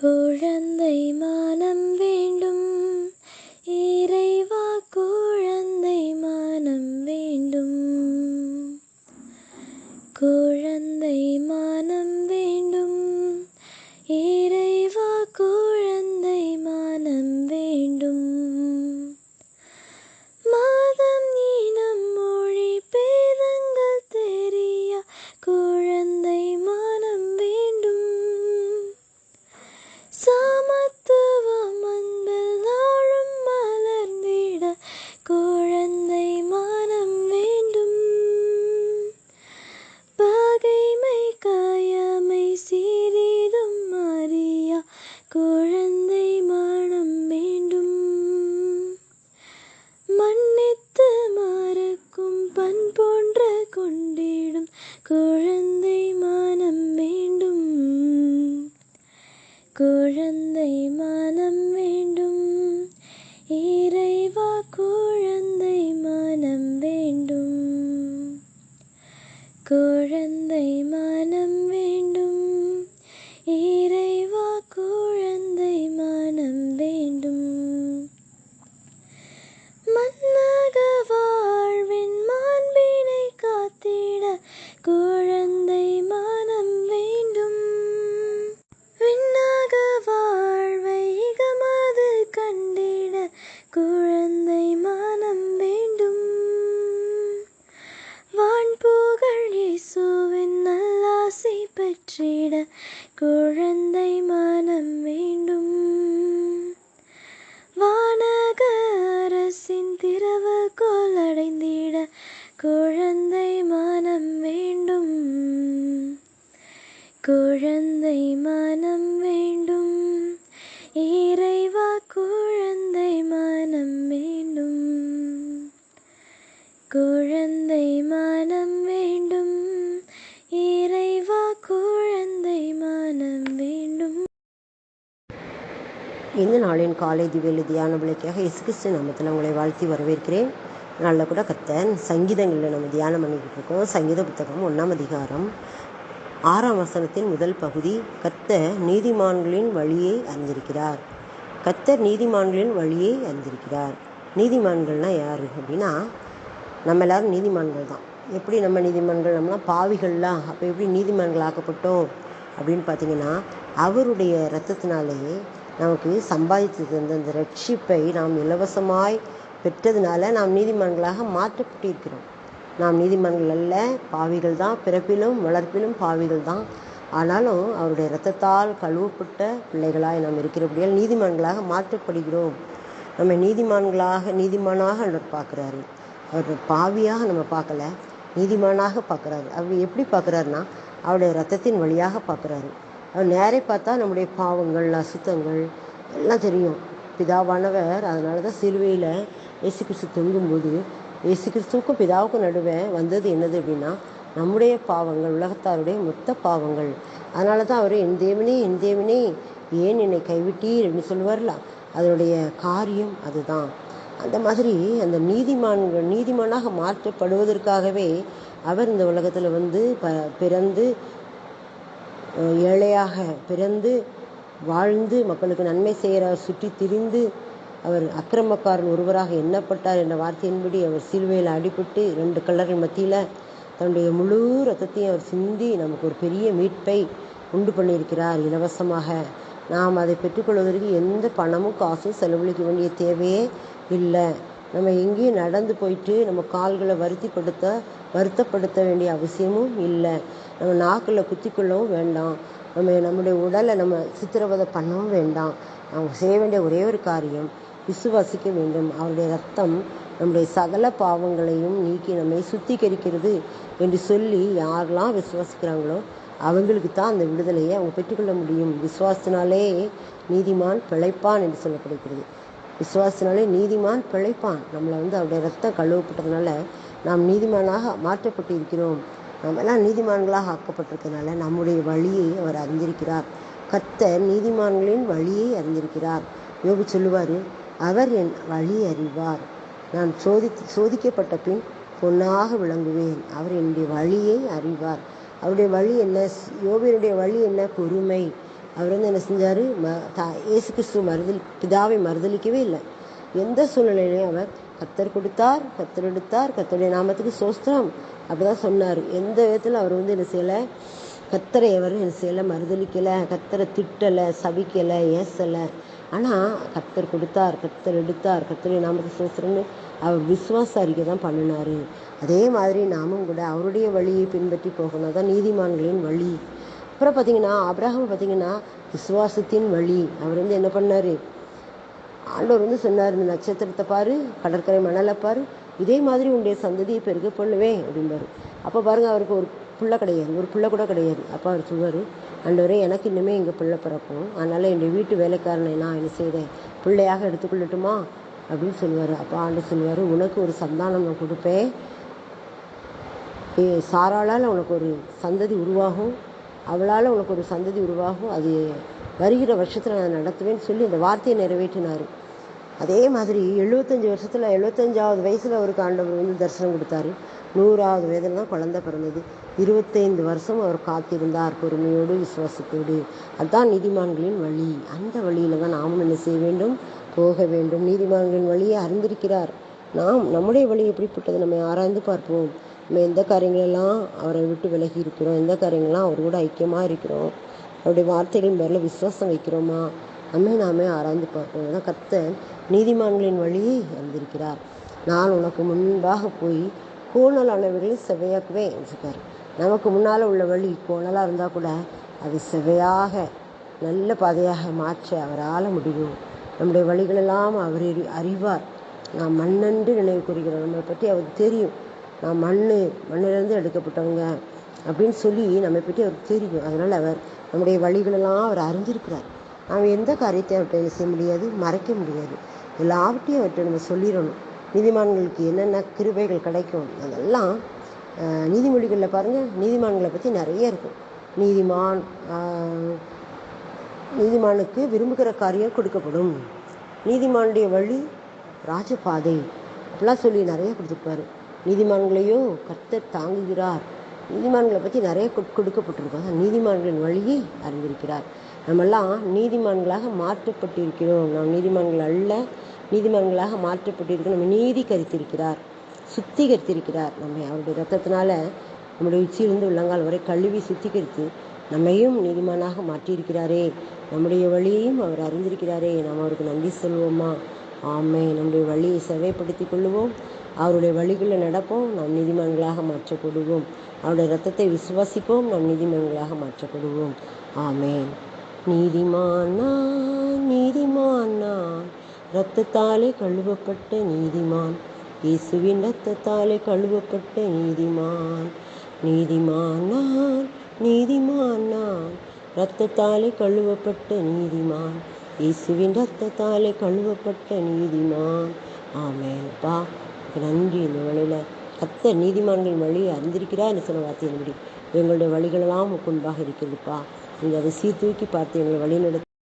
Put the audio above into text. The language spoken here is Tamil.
குழந்தை மானம் வேண்டும். இறைவா குழந்தை மானம் வேண்டும். குழந்தை மானம் குழந்தை மனம் வேண்டும். வான்புகழ் இயேசுவின் நல்லாசை பெற்றிட குழந்தை மனம் வேண்டும். வானக அரசின் திறவுகோல் அடைந்திட குழந்தை மனம் வேண்டும். குழந்தை மனம் வேண்டும். இறைவா குழந்தை மானம் வேண்டும். இறைவா குழந்தை மானம் வேண்டும். இந்த நாளின் காலை திவ்ய தியான விளக்கியாக இயேசு கிறிஸ்து நாமத்தில் உங்களை வாழ்த்தி வரவேற்கிறேன். நல்ல கூட கத்தன் சங்கீதங்களில் நம்ம தியானம் பண்ணிக்கிட்டு இருக்கோம் சங்கீத புத்தகம் ஒன்றாம் அதிகாரம் ஆறாம் வசனத்தின் முதல் பகுதி கத்த நீதிமான்களின் வழியை அறிந்திருக்கிறார். கத்தர் நீதிமான்களின் வழியை அறிந்திருக்கிறார். நீதிமான்கள்னால் யார் அப்படின்னா நம்ம எல்லாரும் நீதிமான்கள் தான். எப்படி நம்ம நீதிமான்கள்? நம்மளாம் பாவிகள்லாம். அப்போ எப்படி நீதிமான்கள் ஆக்கப்பட்டோம்? அப்படின்னு பார்த்தீங்கன்னா அவருடைய ரத்தத்தினாலேயே நமக்கு சம்பாதித்து தந்த அந்த ரட்சிப்பை நாம் இலவசமாய் பெற்றதுனால நாம் நீதிமான்களாக மாற்றப்பட்டிருக்கிறோம். நாம் நீதிமான்கள் அல்ல பாவிகள் தான். பிறப்பிலும் வளர்ப்பிலும் பாவிகள் தான். ஆனாலும் அவருடைய இரத்தத்தால் கழுவப்பட்ட பிள்ளைகளாய் நாம் இருக்கிறபடியால் நீதிமான்களாக மாற்றப்படுகிறோம். நம்ம நீதிமான்களாக நீதிமானாக அவர் பார்க்குறாரு. அவர் பாவியாக நம்ம பார்க்கல நீதிமானாக பார்க்குறாரு. அவர் எப்படி பார்க்குறாருன்னா அவருடைய ரத்தத்தின் வழியாக பார்க்குறாரு. அவர் நேரே பார்த்தா நம்முடைய பாவங்கள் அசுத்தங்கள் எல்லாம் தெரியும். பிதாவானவர் அதனால தான் சிலுவையில் இயேசு கிறிஸ்து தொங்கும்போது இயேசு கிறிஸ்துவுக்கும் பிதாவுக்கும் நடுவே வந்தது என்னது அப்படின்னா நம்முடைய பாவங்கள் உலகத்தாருடைய மொத்த பாவங்கள். அதனால தான் அவர் என் தேவனே என் தேவனே ஏன் என்னை கைவிட்டீர்? அப்படின்னு சொல்லுவார்ல. அதனுடைய காரியம் அதுதான். அந்த மாதிரி அந்த நீதிமான் நீதிமானாக மாற்றப்படுவதற்காகவே அவர் இந்த உலகத்தில் வந்து ப பிறந்து ஏழையாக பிறந்து வாழ்ந்து மக்களுக்கு நன்மை செய்கிறார் சுற்றி திரிந்து அவர் அக்கிரமக்காரன் ஒருவராக எண்ணப்பட்டார் என்ற வார்த்தையின்படி அவர் சிலுவையில் அடிபட்டு ரெண்டு கல்லர்கள் மத்தியில் தன்னுடைய முழு ரத்தத்தையும் அவர் சிந்தி நமக்கு ஒரு பெரிய மீட்பை உண்டு பண்ணியிருக்கிறார் இலவசமாக. நாம் அதை பெற்றுக்கொள்வதற்கு எந்த பணமும் காசும் செலவழிக்க வேண்டிய தேவையே இல்லை. நம்ம எங்கேயும் நடந்து போயிட்டு நம்ம கால்களை வருத்திப்படுத்த வருத்தப்படுத்த வேண்டிய அவசியமும் இல்லை. நம்ம நாக்கில் குத்திக்கொள்ளவும் வேண்டாம். நம்ம நம்முடைய உடலை நம்ம சித்திரவதை பண்ணவும் வேண்டாம். அவங்க செய்ய வேண்டிய ஒரே ஒரு காரியம் விசுவாசிக்க வேண்டும். அவருடைய ரத்தம் நம்முடைய சகல பாவங்களையும் நீக்கி நம்மை சுத்திகரிக்கிறது என்று சொல்லி யாரெல்லாம் விசுவாசிக்கிறாங்களோ அவங்களுக்கு தான் அந்த விடுதலையை அவங்க பெற்றுக்கொள்ள முடியும். விசுவாசத்தினாலே நீதிமான் பிழைப்பான் என்று சொல்லப்படுகிறது. விசுவாசத்தினாலே நீதிமான் பிழைப்பான். நம்மளை வந்து அவருடைய ரத்தம் கழுவப்பட்டதுனால நாம் நீதிமானாக மாற்றப்பட்டு இருக்கிறோம். நம்ம எல்லாம் நீதிமான்களாக ஆக்கப்பட்டிருக்கிறதுனால நம்முடைய வழியை அவர் அறிந்திருக்கிறார். கத்தர் நீதிமான்களின் வழியை அறிந்திருக்கிறார். யோபு சொல்லுவார் அவர் என் வழி அறிவார். நான் சோதி சோதிக்கப்பட்ட பின் பொன்னாக விளங்குவேன். அவர் என்னுடைய வழியை அறிவார். அவருடைய வழி என்ன? யோபியனுடைய வழி என்ன? பொறுமை. அவர் வந்து என்ன செஞ்சார்? ம தா இயேசு கிறிஸ்துவ மறுதல் பிதாவை மறுதளிக்கவே இல்லை. எந்த சூழ்நிலையிலையும் அவர் கத்தர் கொடுத்தார் கத்தர் எடுத்தார் கத்தருடைய நாமத்துக்கு சோஸ்திரம் அப்படிதான் சொன்னார். எந்த விதத்தில் அவர் வந்து என்ன செய்யலை? கத்தரை அவர் என் செய்யலை மறுதலிக்கலை கத்தரை திட்டலை சபிக்கலை ஏசலை. ஆனால் கத்தர் கொடுத்தார் கத்தர் எடுத்தார் கத்தரை நாமத்துக்கு சோஸ்திரம்னு அவர் விசுவாச அறிக்கை தான் பண்ணினார். அதே மாதிரி நாமும் கூட அவருடைய வழியை பின்பற்றி போகணும். தான் நீதிமான்களின் வழி. அப்புறம் பார்த்தீங்கன்னா அப்ரஹாம் பார்த்தீங்கன்னா விசுவாசத்தின் வழி. அவர் வந்து என்ன பண்ணார்? ஆண்டவர் வந்து சொன்னார் இந்த நட்சத்திரத்தை பாரு கடற்கரை மணலை பாரு. இதே மாதிரி உன்னுடைய சந்ததியை பெருக பண்ணுவேன் அப்படிம்பாரு. அப்போ பாருங்க அவருக்கு ஒரு பிள்ளை கிடையாது. ஒரு பிள்ளை கூட கிடையாது. அப்பா அவர் சொல்வார் ஆண்டவரே எனக்கு இன்னுமே எங்கள் பிள்ளை பிறக்கும். அதனால் என்னுடைய வீட்டு வேலைக்காரனை நான் என்ன செய்தேன்? பிள்ளையாக எடுத்துக்கொள்ளட்டுமா? அப்படின்னு சொல்லுவார் அப்பா ஆண்டு சொல்லுவார் உனக்கு ஒரு சந்தானம் நான் கொடுப்பேன். ஏ சாராளால் உனக்கு ஒரு சந்ததி உருவாகும். அவளால் உனக்கு ஒரு சந்ததி உருவாகும். அது வருகிற வருஷத்தில் நான் நடத்துவேன்னு சொல்லி அந்த வார்த்தையை நிறைவேற்றினார். அதே மாதிரி எழுபத்தஞ்சி வருஷத்தில் எழுபத்தஞ்சாவது வயசில் அவருக்கு ஆண்டவர் வந்து தரிசனம் கொடுத்தாரு. நூறாவது வயதில் தான் குழந்தை பிறந்தது. இருபத்தைந்து வருஷம் அவர் காத்திருந்தார் பொறுமையோடு விசுவாசத்தோடு. அதுதான் நீதிமான்களின் வழி. அந்த வழியில் தான் நாமும் என்ன செய்ய வேண்டும்? போக வேண்டும். நீதிமான்களின் வழியை அறிந்திருக்கிறார். நாம் நம்முடைய வழி எப்படிப்பட்டது? நம்ம ஆராய்ந்து பார்ப்போம். நம்ம எந்த காரியங்களெல்லாம் அவரை விட்டு விலகி இருக்கிறோம்? எந்த காரியங்கள்லாம் அவர் கூட ஐக்கியமாக இருக்கிறோம்? அவருடைய வார்த்தைகளின் பேரில் விசுவாசம் வைக்கிறோமா? நம்மை நாமே ஆராய்ந்து பார்ப்போம் ஏன்னா கர்த்தர் நீதிமான்களின் வழியை அறிந்திருக்கிறார் நான் உனக்கு முன்பாக போய் கோணலானவர்களை செவையாக்குவேன் இருக்கார் நமக்கு முன்னால் உள்ள வழி கோணலாக இருந்தால் கூட அது செவையாக நல்ல பாதையாக மாற்ற அவரால் முடியும். நம்முடைய வழிகளெல்லாம் அவர் அறிவார். நாம் மண்ணென்று நினைவு கூறுகிறோம். நம்மளை பற்றி அவருக்கு தெரியும். நான் மண் மண்ணிலிருந்து எடுக்கப்பட்டவங்க அப்படின்னு சொல்லி நம்மை பற்றி அவருக்கு தெரியும். அதனால் அவர் நம்முடைய வழிகளெல்லாம் அவர் அறிஞ்சிருக்கிறார் அவன் எந்த காரியத்தை அவர்கிட்ட என்ன செய்ய முடியாது மறைக்க முடியாது. எல்லாவற்றையும் அவர்கிட்ட நம்ம சொல்லிடணும். நீதிமான்களுக்கு என்னென்ன கிருபைகள் கிடைக்கும் அதெல்லாம் நீதிமொழிகளில் பாருங்கள் நீதிமான்களை பற்றி நிறைய இருக்கும். நீதிமான் நீதிமானுக்கு விரும்புகிற காரியம் கொடுக்கப்படும். நீதிமானுடைய வழி ராஜபாதை. அப்படிலாம் சொல்லி நிறைய கொடுத்துருப்பாரு. நீதிமான்களையோ கர்த்தர் தாங்குகிறார். நீதிமான்களை பற்றி நிறைய கொடுக்கப்பட்டிருக்கோம். நீதிமான்களின் வழியை அறிந்திருக்கிறார். நம்மெல்லாம் நீதிமான்களாக மாற்றப்பட்டிருக்கிறோம். நாம் நீதிமான்கள் அல்ல. நீதிமான்களாக மாற்றப்பட்டிருக்கிறோம். நம்ம நீதி கரித்திருக்கிறார். சுத்திகரித்திருக்கிறார். நம்மை அவருடைய ரத்தத்தினால நம்முடைய உச்சியிலிருந்து உள்ளங்கால் வரை கழுவி சுத்திகரித்து நம்மையும் நீதிமானாக மாற்றியிருக்கிறாரே. நம்முடைய வழியையும் அவர் அறிந்திருக்கிறாரே. நாம் அவருக்கு நன்றி சொல்வோமா? ஆமை நம்முடைய வழியை செவைப்படுத்திக் கொள்வோம் அவருடைய வழிகளில் நடப்போம். நாம் நீதிமான்களாக மாற்றப்படுவோம். அவருடைய ரத்தத்தை விசுவாசிப்போம். நாம் நீதிமான்களாக மாற்றப்படுவோம். ஆமேன். நீதிமானா நீதிமானா இரத்தத்தாலே கழுவப்பட்ட நீதிமான். இயேசுவின் ரத்தத்தாலே கழுவப்பட்ட நீதிமான். நீதிமான் நான் நீதிமான் நான் இரத்தத்தாலே கழுவப்பட்ட நீதிமான். இயேசுவின் ரத்தத்தாலே கழுவப்பட்ட நீதிமான். ஆமேன்ப்பா பா நன்றி இந்த வழியில் கத்த நீதிமான்கள் வழியை அறிந்திருக்கிறா என்று சொன்ன வார்த்தையின்படி எங்களுடைய வழிகளெல்லாம் உக்குன்பாக இருக்கிறதுப்பா. நீங்கள் அதை சீர்தூக்கி பார்த்து எங்களை வழி